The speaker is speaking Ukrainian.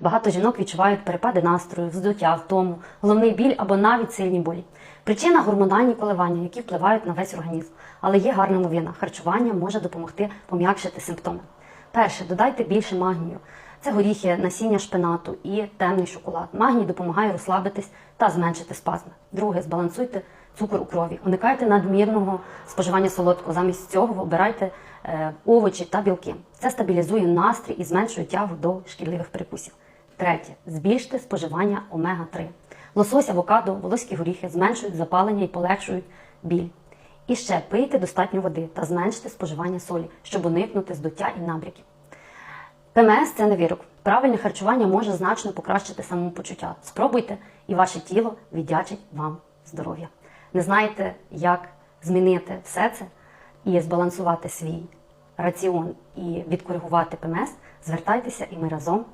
багато жінок відчувають перепади настрою, вздуття, втому, головний біль або навіть сильні болі. Причина гормональні коливання, які впливають на весь організм. Але є гарна новина: харчування може допомогти пом'якшити симптоми. Перше, додайте більше магнію. Це горіхи, насіння шпинату і темний шоколад. Магній допомагає розслабитись та зменшити спазми. Друге, збалансуйте цукор у крові. Уникайте надмірного споживання солодкого. Замість цього обирайте е, овочі та білки. Це стабілізує настрій і зменшує тягу до шкідливих перекусів. Третє, збільште споживання омега-3. Лосось, авокадо, волоські горіхи зменшують запалення і полегшують біль. І ще пийте достатньо води та зменште споживання солі, щоб уникнути здуття і набряків. ПМС це не вирок. Правильне харчування може значно покращити самопочуття. Спробуйте, і ваше тіло віддячить вам здоров'я. Не знаєте, як змінити все це і збалансувати свій раціон і відкоригувати ПМС, звертайтеся і ми разом